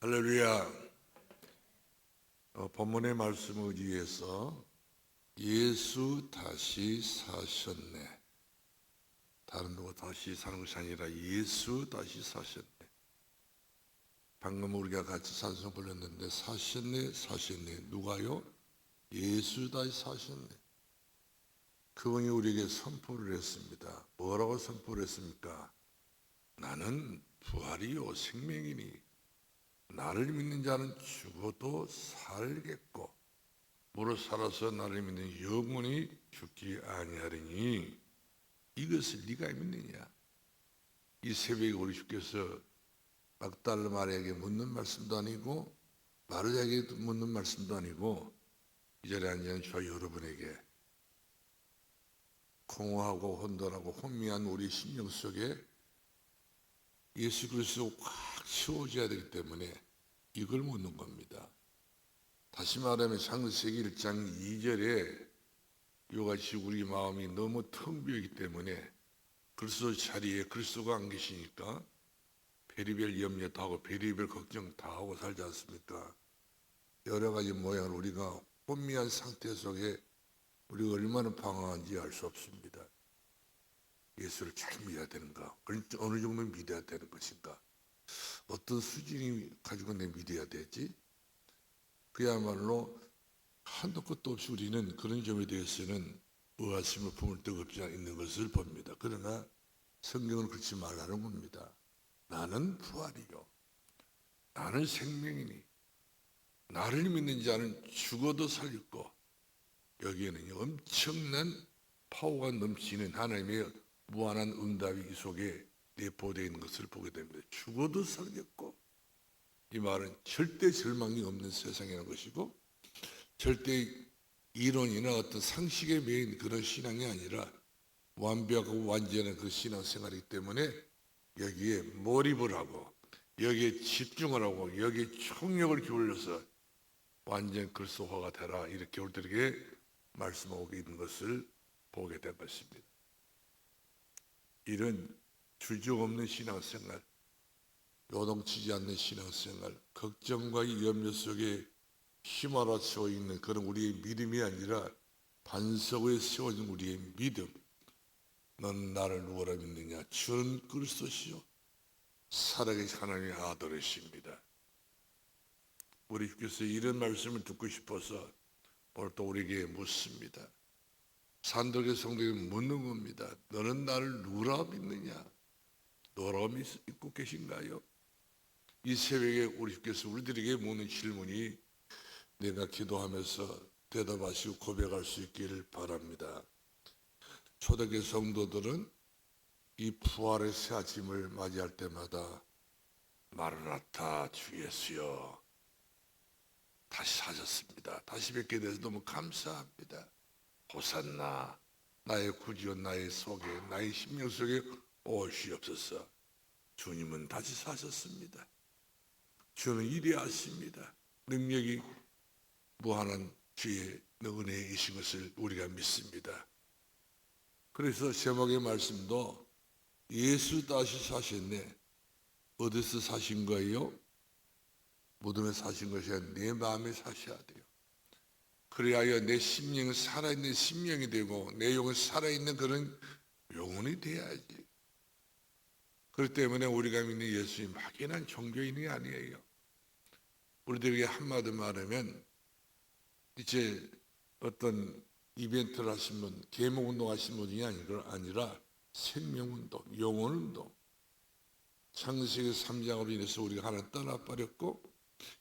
할렐루야. 어, 본문의 말씀을 의지해서 예수 다시 사셨네. 다른 누구 다시 사는 것이 아니라 예수 다시 사셨네. 방금 우리가 같이 찬송 불렀는데 사셨네, 사셨네. 누가요? 예수 다시 사셨네. 그분이 우리에게 선포를 했습니다. 뭐라고 선포를 했습니까? 나는 부활이요 생명이니 나를 믿는 자는 죽어도 살겠고 무릇 살아서 나를 믿는 영혼이 죽지 아니하리니 이것을 네가 믿느냐? 이 새벽에 우리 주께서 막달라 마리아에게 묻는 말씀도 아니고 마르자에게 묻는 말씀도 아니고 이 자리에 앉은 저 여러분에게 공허하고 혼돈하고 혼미한 우리 심령 속에 예수 그리스도 확 채워져야 되기 때문에 이걸 묻는 겁니다. 다시 말하면 창세기 1장 2절에 이같이 우리 마음이 너무 텅 비어있기 때문에 그리스도 자리에 그리스도가 안 계시니까 베리벨 염려 다 하고 베리벨 걱정 다 하고 살지 않습니까? 여러 가지 모양을 우리가 혼미한 상태 속에 우리가 얼마나 방황한지 알 수 없습니다. 예수를 잘 믿어야 되는가? 어느 정도 믿어야 되는 것인가? 어떤 수준이 가지고 내 믿어야 되지? 그야말로 한도 끝도 없이 우리는 그런 점에 대해서는 의아심을 품을 데가 없지 있는 것을 봅니다. 그러나 성경은 그렇지 말라는 겁니다. 나는 부활이요. 나는 생명이니. 나를 믿는 자는 죽어도 살겠고 여기에는 엄청난 파워가 넘치는 하나님의 무한한 응답이 이 속에 내포되어 있는 것을 보게 됩니다. 죽어도 살겠고 이 말은 절대 절망이 없는 세상이라는 것이고 절대 이론이나 어떤 상식에 매인 그런 신앙이 아니라 완벽하고 완전한 그 신앙 생활이기 때문에 여기에 몰입을 하고 여기에 집중을 하고 여기에 총력을 기울여서 완전 그리스도화가 되라 이렇게 우리들에게 말씀하고 있는 것을 보게 된 것입니다. 이런 주저 없는 신앙생활, 요동치지 않는 신앙생활, 걱정과 이 염려 속에 휘말아쳐 있는 그런 우리의 믿음이 아니라 반석에 세워진 우리의 믿음. 넌 나를 누구라 믿느냐? 주는 그리스도시요. 살아계신 하나님의 아들이십니다. 우리 주께서 이런 말씀을 듣고 싶어서 오늘 또 우리에게 묻습니다. 산덕의 성도에게 묻는 겁니다. 너는 나를 누라 믿느냐? 너라 믿고 계신가요? 이 새벽에 우리 주께서 우리들에게 묻는 질문이 내가 기도하면서 대답하시고 고백할 수 있기를 바랍니다. 초대교 성도들은 이 부활의 새 아침을 맞이할 때마다 마르나타 주 예수여 다시 사셨습니다. 다시 뵙게 돼서 너무 감사합니다. 호산나 나의 구지요 나의 속에 나의 심령 속에 오시옵소서. 주님은 다시 사셨습니다. 주는 이리 하십니다. 능력이 무한한 주의 은혜이신 것을 우리가 믿습니다. 그래서 제목의 말씀도 예수 다시 사셨네. 어디서 사신 거예요? 무덤에 사신 것이 아니라 내 마음에 사셔야 돼요. 그래야 내 심령은 살아있는 심령이 되고 내 영은 살아있는 그런 영혼이 돼야지. 그렇기 때문에 우리가 믿는 예수님 막연한 종교인이 아니에요. 우리들에게 한마디 말하면 이제 어떤 이벤트를 하신 분, 계몽 운동 하신 분이 아니라 생명 운동, 영혼 운동. 창세기 3장으로 인해서 우리가 하나 떠나버렸고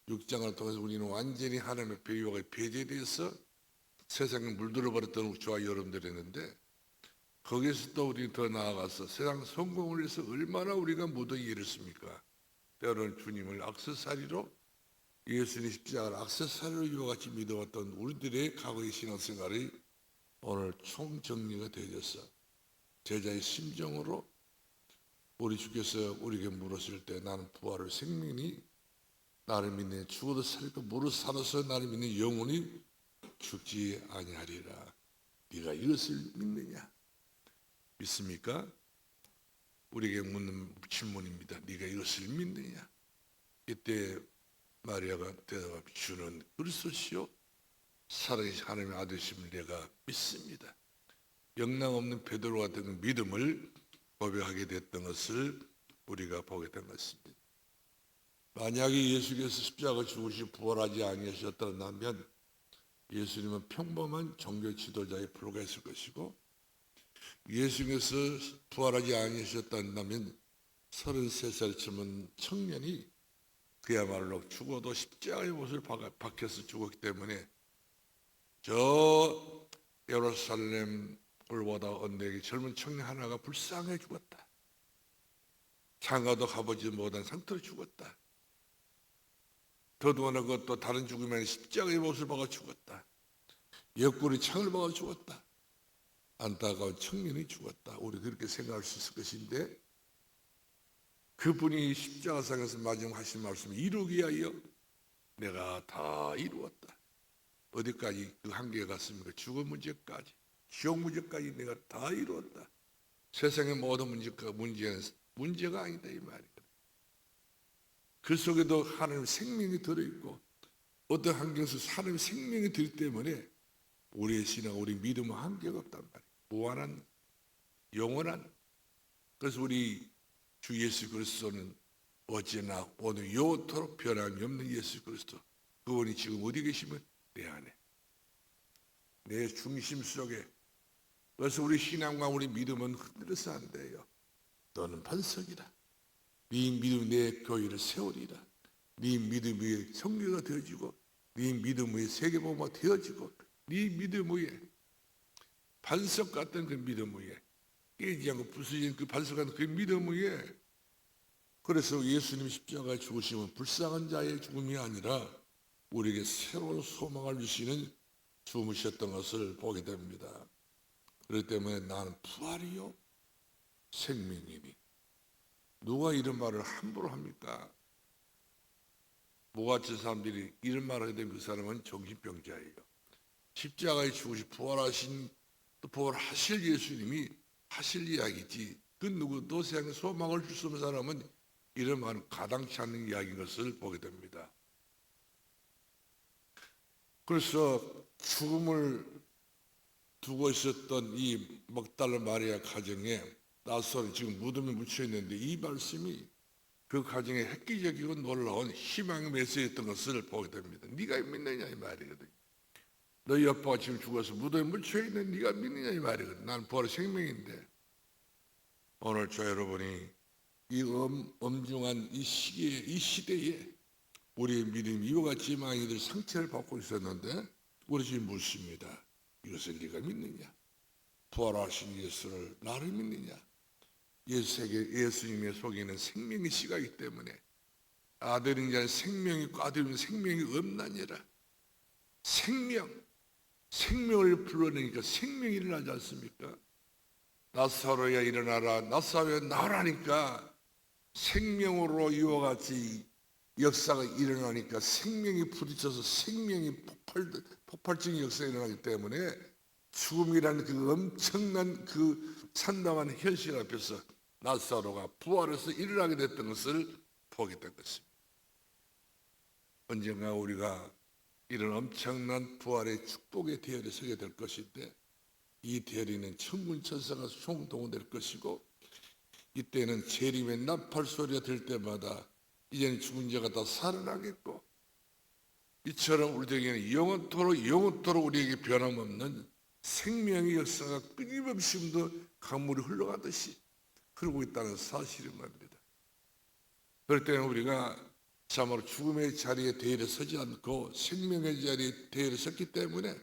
6장을 통해서 우리는 완전히 하나님의 배유가 배제돼서 세상에 물들어 버렸던 저와 여러분들이었는데 거기서 또 우리 더 나아가서 세상 성공을 위해서 얼마나 우리가 무더기 일했습니까? 때로는 주님을 악세사리로 예수님 십자가를 악세사리로 이와 같이 믿어왔던 우리들의 과거의 신앙생활이 오늘 총정리가 되어서 제자의 심정으로 우리 주께서 우리에게 물었을 때 나는 부활을 생명이 나를 믿는 죽어도 살고 무릇 살아서 나를 믿는 영혼이 죽지 아니하리라. 네가 이것을 믿느냐? 믿습니까? 우리에게 묻는 질문입니다. 네가 이것을 믿느냐? 이때 마리아가 대답하며 주는 그리스도시요 살아계신 하나님의 아들이심을 내가 믿습니다. 영랑 없는 베드로 같은 그 믿음을 고백하게 됐던 것을 우리가 보게 된 것입니다. 만약에 예수께서 십자가 죽으시 부활하지 아니하셨다면 예수님은 평범한 종교 지도자에 불과했을 것이고 예수께서 부활하지 아니하셨다면 33살 젊은 청년이 그야말로 죽어도 십자가의 못을 박- 박혀서 죽었기 때문에 저 예루살렘 골보다 언덕의 젊은 청년 하나가 불쌍해 죽었다. 장가도 가보지 못한 상태로 죽었다. 더더구나 그것도 다른 아니라 십자가의 못을 박아 죽었다. 옆구리 창을 박아 죽었다. 안타까운 청년이 죽었다. 우리 그렇게 생각할 수 있을 것인데 그분이 십자가상에서 마지막 하신 말씀 이루기 위하여 내가 다 이루었다. 어디까지 그 한계에 갔습니까? 죽음 문제까지, 지옥 문제까지 내가 다 이루었다. 세상의 모든 문제가 문제는 문제가 아니다 이 말이거든. 그 속에도 하나님 생명이 들어 있고 어떤 환경에서 하나님 생명이 들 때문에 우리의 신앙, 우리 믿음은 한계가 없단 말이에요. 무한한 영원한 그래서 우리 주 예수 그리스도는 어제나 오늘 영원토록 변함이 없는 예수 그리스도 그분이 지금 어디 계시면 내 안에. 내 중심 속에. 그래서 우리 신앙과 우리 믿음은 흔들려서 안 돼요. 너는 반석이다. 네 믿음 내 교회를 세우리라. 네 믿음 위에 성교가 되어지고 네 믿음 위에 세계보고가 되어지고 네 믿음 위에 반석 같은 그 믿음 위에 깨지 않고 부서진 그 반석 같은 그 믿음 위에 그래서 예수님 십자가에 죽으시면 불쌍한 자의 죽음이 아니라 우리에게 새로운 소망을 주시는 죽으셨던 것을 보게 됩니다. 그렇기 때문에 나는 부활이요 생명이니 누가 이런 말을 함부로 합니까? 모같은 사람들이 이런 말을 하게 되면 그 사람은 정신병자예요. 십자가에 죽으시 부활하신 또 부활하실 예수님이 하실 이야기지 그 누구도 세상에 소망을 줄 수 없는 사람은 이런 가당치 않는 이야기인 것을 보게 됩니다. 그래서 죽음을 두고 있었던 이 먹달라 마리아 가정에 나사로 지금 무덤에 묻혀 있는데 이 말씀이 그 가정에 획기적이고 놀라운 희망의 메시지였던 것을 보게 됩니다. 네가 믿느냐 이 말이거든. 너희 아빠가 지금 죽어서 무덤에 묻혀 있는 네가 믿느냐 이 말이거든. 난 부활의 생명인데 오늘 저 여러분이 이 엄, 엄중한 이 시기에 이 시대에 우리의 믿음이 이와 같이 많이들 상처를 받고 있었는데 우리 지금 묻습니다. 이것을 네가 믿느냐? 부활하신 예수를 나를 믿느냐? 예수에게 예수님의 속에는 생명의 씨가있기 때문에 아들인 자는 생명이 있고 아들은 생명이 없나니라. 생명, 생명을 불러내니까 생명이 일어나지 않습니까? 나사로야 일어나라, 나사로야 나라니까 생명으로 이와 같이 역사가 일어나니까 생명이 부딪혀서 생명이 폭발, 폭발적인 역사가 일어나기 때문에 죽음이라는 그 엄청난 그 참담한 현실 앞에서 나사로가 부활해서 일어나게 됐던 것을 보게 된 것입니다. 언젠가 우리가 이런 엄청난 부활의 축복의 대열에 서게 될 것인데 이 대열에는 천군 천사가 총동원될 것이고 이때는 재림의 나팔 소리가 들 때마다 이제는 죽은 자가 다 살아나겠고 이처럼 우리에게는 영원토록 영원토록 우리에게 변함없는 생명의 역사가 끊임없이 더 강물이 흘러가듯이 흐르고 있다는 사실인 겁니다. 그럴 때는 우리가 참으로 죽음의 자리에 대일에 서지 않고 생명의 자리에 대일에 섰기 때문에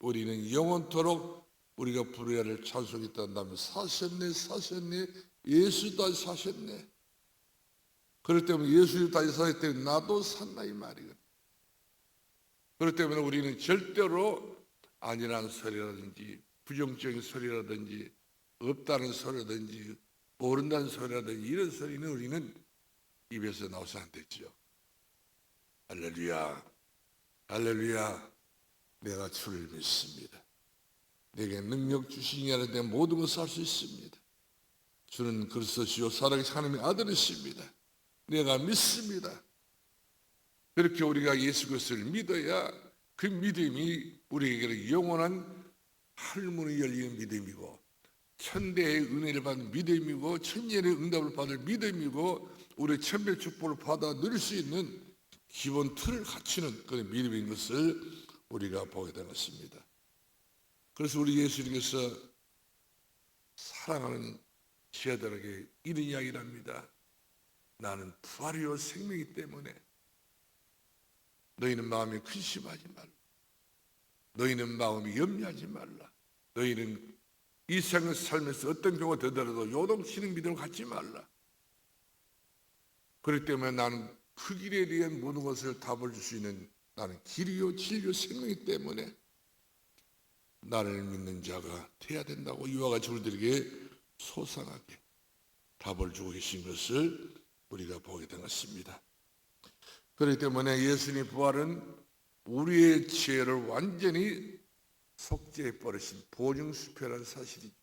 우리는 영원토록 우리가 부르야 할 찬송이 있다면 사셨네 사셨네. 예수 다시 사셨네. 그렇기 때문에 예수님 다시 사셨기 때문에 나도 산다 이 말이거든. 그렇기 때문에 우리는 절대로 아니라는 소리라든지 부정적인 소리라든지 없다는 소리라든지 모른다는 소리라든지 이런 소리는 우리는 입에서 나오서 안 됐죠. 할렐루야, 할렐루야, 내가 주를 믿습니다. 내게 능력 주시니라 내 모든 것을 할 수 있습니다. 주는 그리스도시요 살아계신 하나님의 아들이십니다. 내가 믿습니다. 그렇게 우리가 예수 그리스도를 믿어야 그 믿음이 우리에게 영원한 할문이 열리는 믿음이고 천대의 은혜를 받는 믿음이고 천년의 응답을 받을 믿음이고 우리 천별 축복을 받아 누릴 수 있는 기본 틀을 갖추는 그런 믿음인 것을 우리가 보게 되는 것입니다. 그래서 우리 예수님께서 사랑하는 제자들에게 이런 이야기를 합니다. 나는 부활이요 생명이기 때문에 너희는 마음에 근심하지 말라. 너희는 마음이 염려하지 말라. 너희는 이 생을 살면서 어떤 경우가 되더라도 요동치는 믿음을 갖지 말라. 그렇기 때문에 나는 그 길에 대한 모든 것을 답을 줄 수 있는 나는 길이요 진리요 생명이기 때문에 나를 믿는 자가 돼야 된다고 이와 같이 우리들에게 소상하게 답을 주고 계신 것을 우리가 보게 된 것입니다. 그렇기 때문에 예수님 부활은 우리의 죄를 완전히 속죄해 버리신 보증수표라는 사실이죠.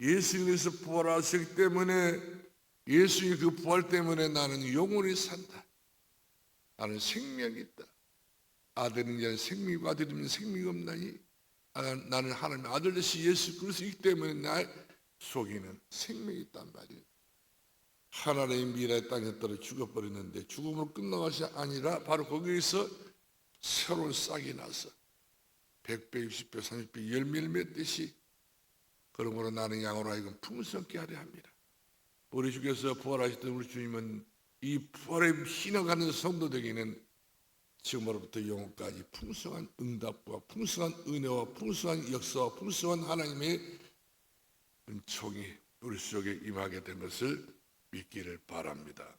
예수님께서 부활하셨기 때문에 예수님 그 부활 때문에 나는 영원히 산다. 나는 생명이 있다. 아들은 이제 생명이고 아들이면 생명이 없나니 아, 나는 하나님의 아들 되시 예수 그리스도이기 때문에 나 속에는 생명이 있단 말이에요. 하나님의 미래 땅에 떨어 죽어버렸는데 죽음으로 끝난 것이 아니라 바로 거기에서 새로운 싹이 나서 100배, 60배, 30배 열매를 맺듯이 그러므로 나는 양으로 하여금 풍성케 하려 합니다. 우리 주께서 부활하셨던 우리 주님은 이 부활에 신어가는 성도들에게는 지금으로부터 영원까지 풍성한 응답과 풍성한 은혜와 풍성한 역사와 풍성한 하나님의 은총이 우리 속에 임하게 된 것을 믿기를 바랍니다.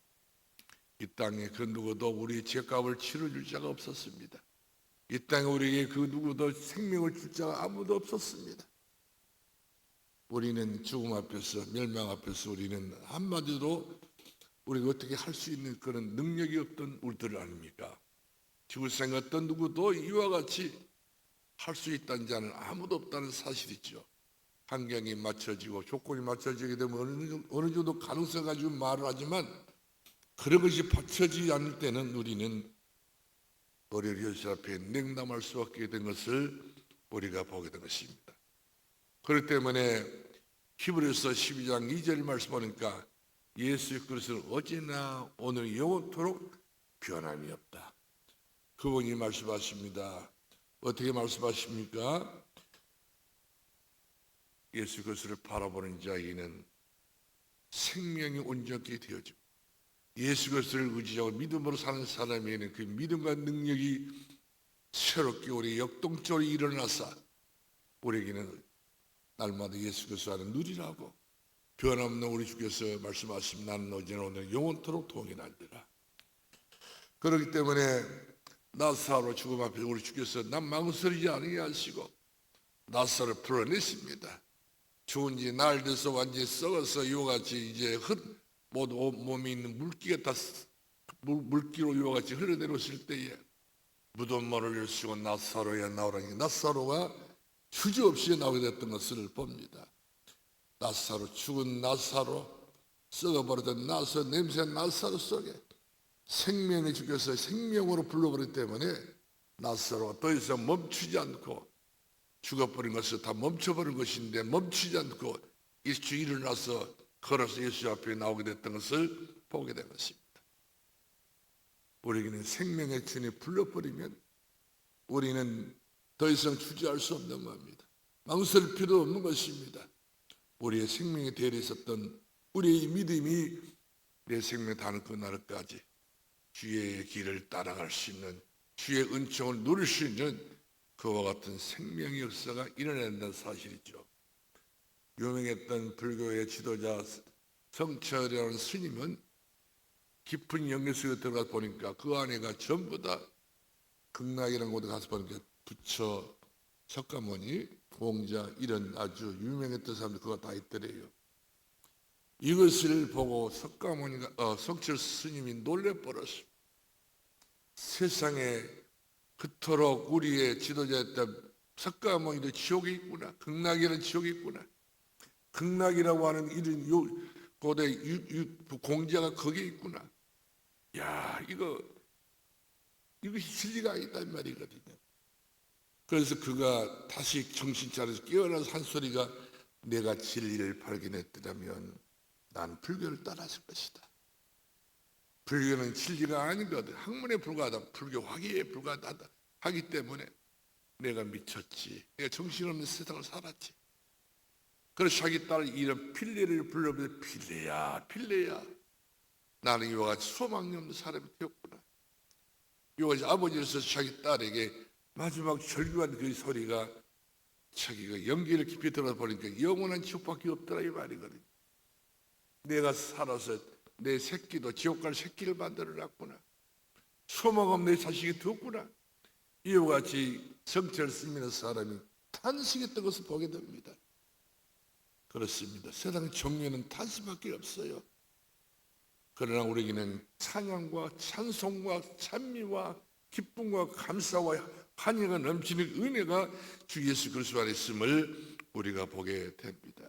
이 땅에 그 누구도 우리의 죄값을 치러줄 자가 없었습니다. 이 땅에 우리에게 그 누구도 생명을 줄 자가 아무도 없었습니다. 우리는 죽음 앞에서 멸망 앞에서 우리는 한마디로 우리가 어떻게 할 수 있는 그런 능력이 없던 우리들 아닙니까? 생각 어떤 누구도 이와 같이 할 수 있다는 자는 아무도 없다는 사실이죠. 환경이 맞춰지고 조건이 맞춰지게 되면 어느, 어느 정도 가능성 가지고 말을 하지만 그런 것이 받쳐지지 않을 때는 우리는 어려운 현실 앞에 냉담할 수밖에 된 것을 우리가 보게 된 것입니다. 그렇기 때문에 히브리서 12장 2절 말씀 보니까 예수 그리스도는 어제나 오늘 영원토록 변함이 없다. 그분이 말씀하십니다. 어떻게 말씀하십니까? 예수 그리스도를 바라보는 자에게는 생명이 온전히 되어지고 예수 그리스도를 의지하고 믿음으로 사는 사람에게는 그 믿음과 능력이 새롭게 우리 역동적으로 일어나서 우리에게는 날마다 예수 그리스도 안에 누리라고. 변함없는 우리 주께서 말씀하신 나는 어제나 오늘 영원토록 동일한지라. 그렇기 때문에 나사로 죽음 앞에 우리 주께서 난 망설이지 않게 하시고 나사를 풀어냈습니다. 죽은 지 나흘 돼서 완전히 썩어서 이와 같이 이제 흙 모두 온 몸에 있는 물기가 다 스- 물, 물기로 이와 같이 흘러내려왔을 때에 무덤모를 열시고 나사로야 나오라니 나사로가 주저없이 나오게 됐던 것을 봅니다. 나사로 죽은 나사로 썩어버리던 나사 냄새 나사로 속에 생명의 주께서 생명으로 불러버리기 때문에 나사로가 더 이상 멈추지 않고 죽어버린 것을 다 멈춰버린 것인데 멈추지 않고 예수 일어나서 걸어서 예수 앞에 나오게 됐던 것을 보게 된 것입니다. 우리에게는 생명의 주님 불러버리면 우리는 더 이상 주저할 수 없는 겁니다. 망설일 필요 없는 것입니다. 우리의 생명에 대해 있었던 우리의 믿음이 내 생명 다는 그 날까지 주의 길을 따라갈 수 있는 주의 은총을 누릴 수 있는 그와 같은 생명의 역사가 일어난다는 사실이죠. 유명했던 불교의 지도자 성철이라는 스님은 깊은 영계 속에 들어가 보니까 그 안에가 전부 다 극락이라는 곳에 가서 보니까 부처, 석가모니, 공자 이런 아주 유명했던 사람들 그거 다 있더래요. 이것을 보고 석가모니가 어, 성철 스님이 놀래 버렸어. 세상에 그토록 우리의 지도자였던 석가모니도 지옥에 있구나. 극락이라는 지옥에 있구나. 극락이라고 하는 이런 요 고대 유, 유, 공자가 거기에 있구나. 야 이거 이것이 진리가 이 말이거든요. 그래서 그가 다시 정신 차려서 깨어나서 한 소리가 내가 진리를 발견했더라면 난 불교를 따랐을 것이다. 불교는 진리가 아니거든. 학문에 불과하다. 불교 화기에 불과하다. 하기 때문에 내가 미쳤지. 내가 정신없는 세상을 살았지. 그래서 자기 딸 이름 필레를 불러보면 필레야, 필레야. 나는 이와 같이 소망이 없는 사람이 되었구나. 이와 같이 아버지로서 자기 딸에게 마지막 절규한 그 소리가 자기가 연기를 깊이 들어 보니까 영원한 지옥밖에 없더라 이 말이거든요. 내가 살아서 내 새끼도 지옥 갈 새끼를 만들어 놨구나. 소망 없는 내 자식이 되었구나. 이와 같이 정체를 쓰는 사람이 탄식했던 것을 보게 됩니다. 그렇습니다. 세상 정의는 탄식밖에 없어요. 그러나 우리에게는 찬양과 찬송과 찬미와 기쁨과 감사와 환희가 넘치는 은혜가 주 예수 그리스도 안에 있음을 우리가 보게 됩니다.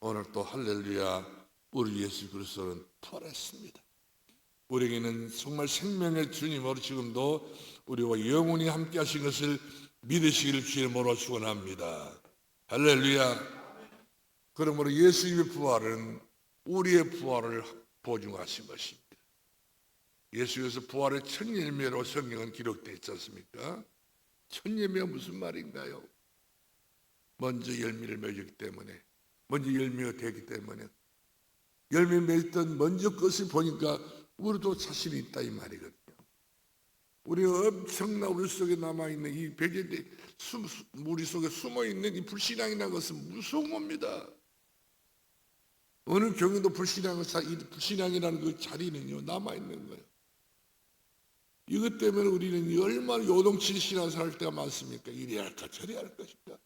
오늘 또 할렐루야 우리 예수 그리스도는 부활했습니다. 우리에게는 정말 생명의 주님으로 지금도 우리와 영원히 함께 하신 것을 믿으시기를 주의 이름으로 축원합니다. 할렐루야. 그러므로 예수님의 부활은 우리의 부활을 보증하신 것입니다. 예수께서 부활의 첫 열매로 성경은 기록되어 있지 않습니까? 첫 열매가 무슨 말인가요? 먼저 열매를 맺었기 때문에 먼저 열매가 되기 때문에 열매 맺던 먼저 것을 보니까 우리도 자신이 있다 이 말이거든요. 우리 엄청나 우리 속에 남아있는 이 백일대 우리 속에 숨어있는 이 불신앙이라는 것은 무서운 겁니다. 어느 경우도 불신앙, 이 불신앙이라는 그 자리는요, 남아있는 거예요. 이것 때문에 우리는 얼마나 요동치 신앙 살 때가 많습니까? 이리 할까, 저리 할 것인가.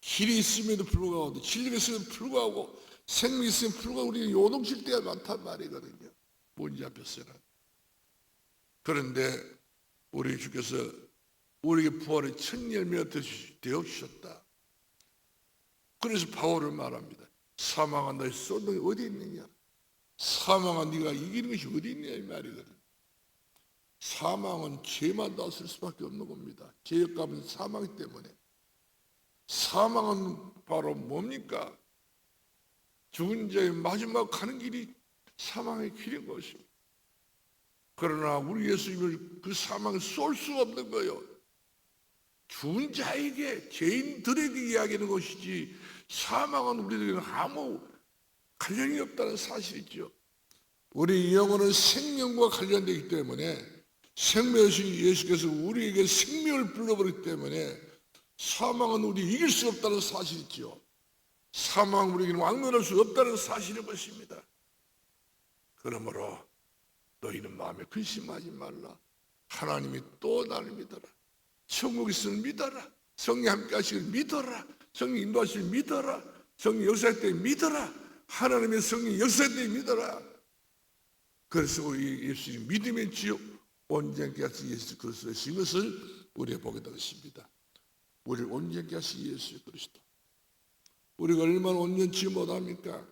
길이 있음에도 불구하고, 진리가 있음에도 불구하고, 생명이 있음에도 불구하고 우리는 요동칠 때가 많단 말이거든요. 뭔지 앞에서는. 그런데 우리 주께서 우리에게 부활의 첫 열매가 되어주셨다. 그래서 바울을 말합니다. 사망한 너의 쏟는 어디 있느냐? 사망한 네가 이기는 것이 어디 있냐 이 말이거든. 사망은 죄만 다스릴 수밖에 없는 겁니다. 죄의 값은 사망이기 때문에. 사망은 바로 뭡니까? 죽은 자의 마지막 가는 길이 사망의 길인 것입니다. 그러나 우리 예수님을 그 사망을 쏠 수 없는 거예요. 죽은 자에게 죄인들에게 이야기하는 것이지 사망은 우리들에게는 아무 관련이 없다는 사실이죠. 우리 영혼은 생명과 관련되기 때문에 생명이신 예수께서 우리에게 생명을 불러버리기 때문에 사망은 우리 이길 수 없다는 사실이죠. 사망은 우리에게는 왕면할 수 없다는 사실인 것입니다. 그러므로 너희는 마음에 근심하지 말라. 하나님이 또 나를 믿어라. 천국 있음을 믿어라. 성령 함께 하시길 믿어라. 성령 인도하시길 믿어라. 성령 역사할 때 믿어라. 하나님의 성령 역사할 때 믿어라. 그래서 우리 예수님 믿음의 지옥 온전케 하신 예수 그리스도의 것을 우리가 보게 되었습니다. 우리를 온전케 하신 예수 그리스도. 우리가 얼마나 온전치 못합니까?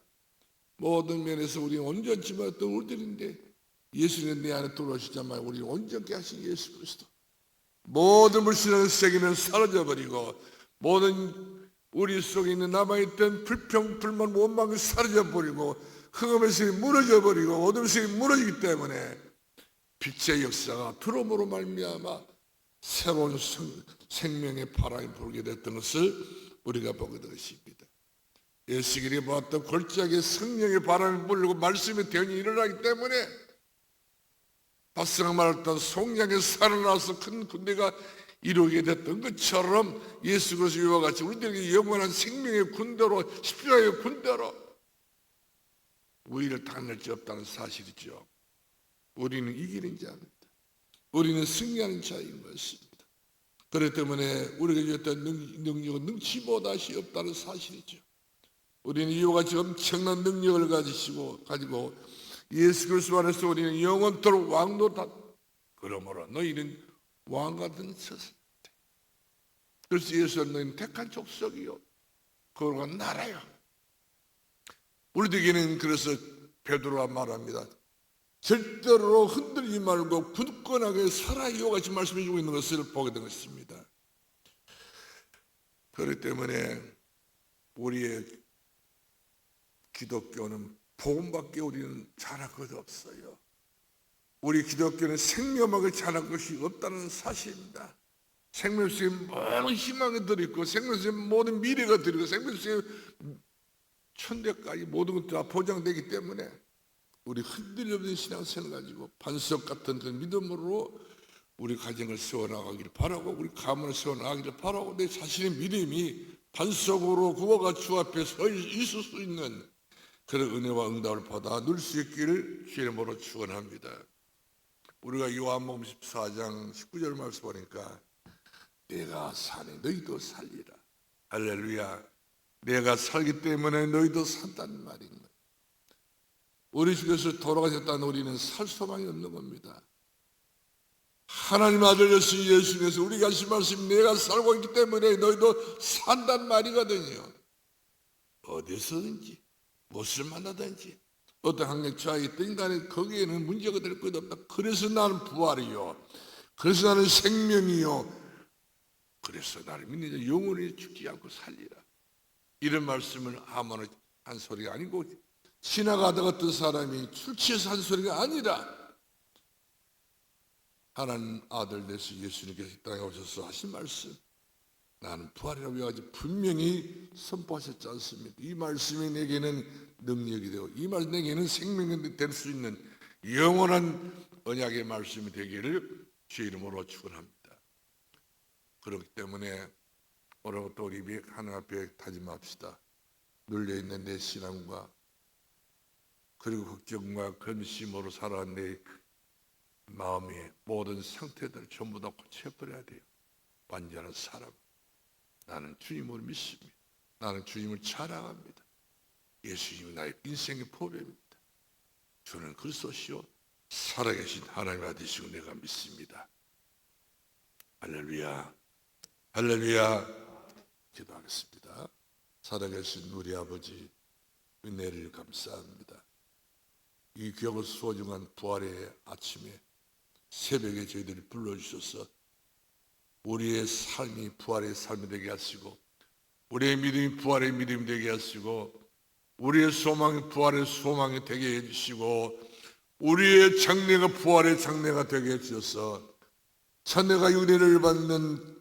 모든 면에서 우리는 온전치 못했던 우리들인데 예수는 내 안에 들어오시자마자 우리를 온전케 하신 예수 그리스도. 모든 불신앙의 세계는 사라져 버리고 모든 우리 속에 있는 남아있던 불평, 불만, 원망이 사라져 버리고 흑암의 세이 무너져 버리고 어둠의 세이 무너지기 때문에 빛의 역사가 들어옴으로 말미암아 새로운 성, 생명의 바람이 불게 됐던 것을 우리가 보게 되었습니다. 예수길이 보았던 골짜기에 성령의 바람이 불고 말씀의 대언이 일어나기 때문에 바스가 말했던 송량에 살아나서 큰 군대가 이루게 됐던 것처럼 예수 그리스도와 같이 우리들에게 영원한 생명의 군대로 십자가의 군대로 우리를 당할 수 없다는 사실이죠. 우리는 이기는 자입니다. 우리는 승리하는 자인 것입니다. 그렇기 때문에 우리가 주었던 능력은 능치보다시 없다는 사실이죠. 우리는 이와 같이 엄청난 능력을 가지시고 가지고 예수 그리스도 안에서 우리는 영원토록 왕노다. 그러므로 너희는 왕 같은 처사. 그래서 예수는 너희는 택한 족속이요. 그거가 나라요. 우리들에게는 그래서 베드로가 말합니다. 절대로 흔들리지 말고 굳건하게 살아요 같이 말씀해 주고 있는 것을 보게 된 것입니다. 그렇기 때문에 우리의 기독교는 복음밖에 우리는 잘할 것 없어요. 우리 기독교는 생명학을 잘할 것이 없다는 사실입니다. 생명 속에 모든 희망이 들어있고 생명 속에 모든 미래가 들어있고 생명 속에 천대까지 모든 것들이 다 보장되기 때문에 우리 흔들림 없는 신앙생활 가지고 반석 같은 그 믿음으로 우리 가정을 세워나가기를 바라고 우리 가문을 세워나가기를 바라고 내 자신의 믿음이 반석으로 구워가 주 앞에 서 있을 수 있는 그런 은혜와 응답을 받아 누릴 수 있기를 주의 이름으로 축원합니다. 우리가 요한복음 14장 19절 말씀 보니까 내가 사니 너희도 살리라. 할렐루야. 내가 살기 때문에 너희도 말인 거예요. 우리 주께서 돌아가셨다는 우리는 살 소망이 없는 겁니다. 하나님 아들 예수 예수님께서 우리가 하신 말씀 내가 살고 있기 때문에 너희도 산단 말이거든요. 어디서든지 무엇을 만나든지 어떤 환경 처해 있든 간에 거기에는 문제가 될것 없다. 그래서 나는 부활이요. 그래서 나는 생명이요. 그래서 나를 믿는 자 영원히 죽지 않고 살리라. 이런 말씀을 아무나 한 소리가 아니고 지나가다 어떤 사람이 술 취해서 한 소리가 아니라 하나님 아들 되시 예수님께서 이 땅에 오셔서 하신 말씀 나는 부활이라고 해가지고 분명히 선포하셨지 않습니까? 이 말씀이 내게는 능력이 되고 이 말씀 내게는 생명이 될 수 있는 영원한 언약의 말씀이 되기를 주의 이름으로 축원합니다. 그렇기 때문에 오늘부터 우리 하나님 앞에 다짐합시다. 눌려있는 내 신앙과 그리고 걱정과 근심으로 살아온 내 마음의 모든 상태들 전부 다 고쳐버려야 돼요. 완전한 사람. 나는 주님을 믿습니다. 나는 주님을 자랑합니다. 예수님이 나의 인생의 보배입니다. 저는 그리스도시요 살아계신 하나님 아들이시고 내가 믿습니다. 할렐루야. 할렐루야. 기도하겠습니다. 살아계신 우리 아버지 은혜를 감사합니다. 이 귀하고 소중한 부활의 아침에 새벽에 저희들이 불러주셔서 우리의 삶이 부활의 삶이 되게 하시고 우리의 믿음이 부활의 믿음이 되게 하시고 우리의 소망이 부활의 소망이 되게 해주시고 우리의 장래가 부활의 장래가 되게 해주셔서 천내가 은혜를 받는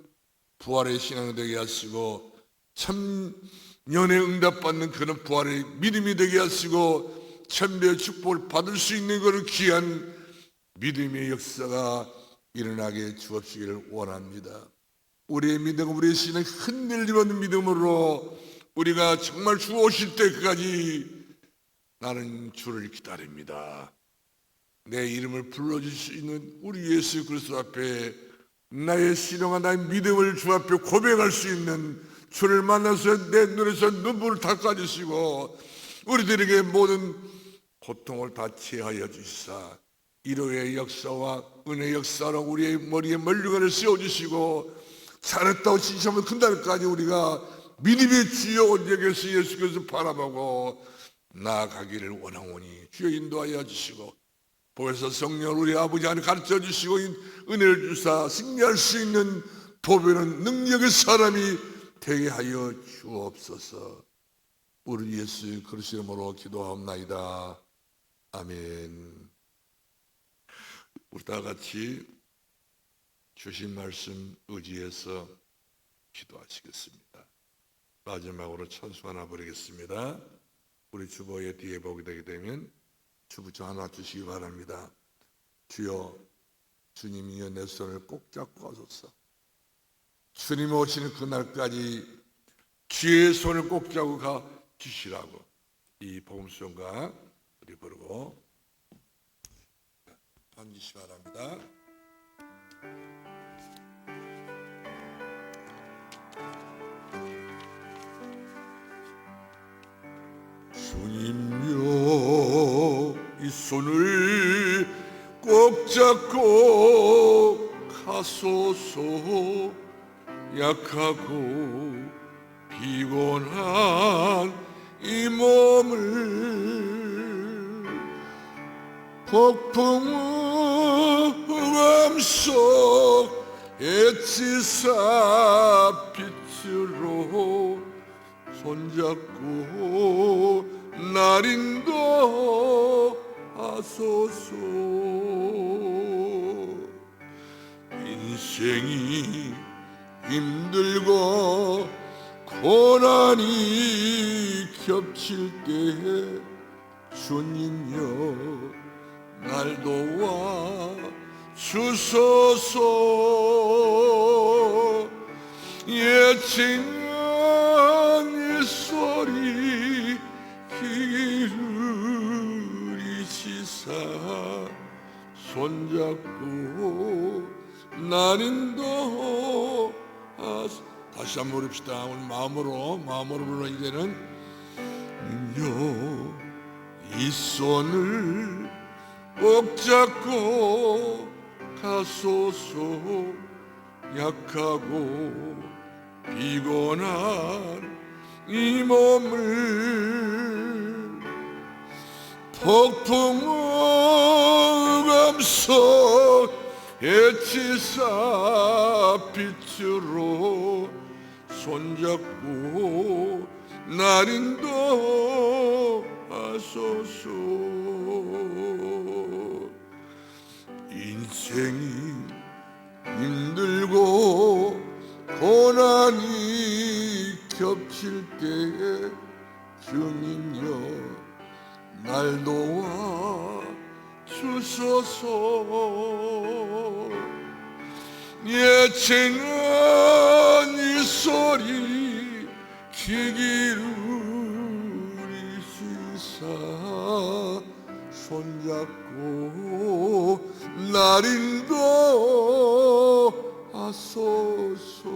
부활의 신앙이 되게 하시고 천년의 응답받는 그런 부활의 믿음이 되게 하시고 천배의 축복을 받을 수 있는 그런 귀한 믿음의 역사가 일어나게 주옵시기를 원합니다. 우리의 믿음, 우리의 신은 흔들림 없는 믿음으로 우리가 정말 주 오실 때까지 나는 주를 기다립니다. 내 이름을 불러줄 수 있는 우리 예수 그리스도 앞에 나의 신앙과 나의 믿음을 주 앞에 고백할 수 있는 주를 만나서 내 눈에서 눈물을 닦아주시고 우리들에게 모든 고통을 다 치하여 주시사. 이로의 역사와 은혜 역사로 우리의 머리에 멀리관을 세워주시고 잘했다고 진심을 큰 날까지 우리가 믿음의 주여 온역에서 예수께서 바라보고 나아가기를 원하오니 주여 인도하여 주시고 보혜사 성령 우리 아버지 안에 가르쳐 주시고 은혜를 주사 승리할 수 있는 보배는 능력의 사람이 되게 하여 주옵소서. 우리 예수 그리스도 이름으로 기도하옵나이다 아멘 우리 다 같이 주신 말씀 의지해서 기도하시겠습니다. 마지막으로 천수 하나 부르겠습니다. 우리 주보의 뒤에 보게 되게 되면 주부처 하나 주시기 바랍니다. 주여 주님이여 내 손을 꼭 잡고 가소서. 주님 오시는 그날까지 주의 손을 꼭 잡고 가 주시라고 이 복음송가 우리 부르고 앉으시 바랍니다. 주님여 이 손을 꼭 잡고 가소서 약하고 피곤한 이 몸을 폭풍우감 속 엣지사 빛으로 손잡고 날 인도 하소서. 인생이 힘들고 고난이 겹칠 때 주님 여 날 도와 주소서. 예칭한 이 소리 기울이시사 손잡고 하소. 다시 한번 부릅시다. 오늘 마음으로 마음으로 불러. 이제는 요 이 손을 꼭 잡고 가소서 약하고 피곤한 이 몸을 폭풍우 감 속 엣지사 빛으로 손잡고 날인도 하소서. 인생이 힘들고 고난이 겹칠 때에 주님여 날 도와 주소서. 예칭한 이 소리 기기울 손잡고 날인도 하소서.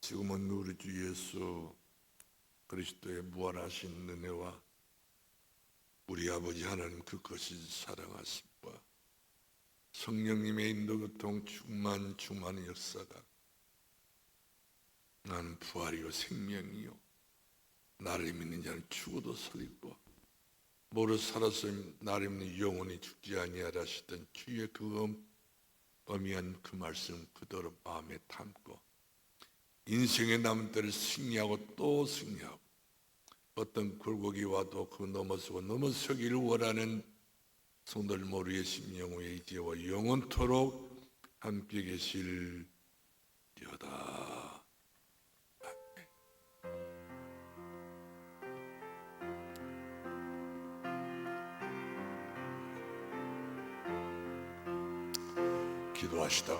지금은 우리 주 예수 그리스도의 무한하신 은혜와 우리 아버지 하나님 그 것이 사랑하심과 성령님의 인도 교통 충만 충만의 역사가 나는 부활이요 생명이요 나를 믿는 자는 죽어도 살리고 모르 살아서 나를 믿는 영혼이 죽지 아니하라 하시던 주의 그 엄, 엄미한 그 말씀 그대로 마음에 담고 인생의 남은 때를 승리하고 또 승리하고 어떤 굴곡이 와도 그 넘어서고 넘어서기를 원하는 성들 모르의 심령의 이제와 영원토록 함께 계실 여다. 기도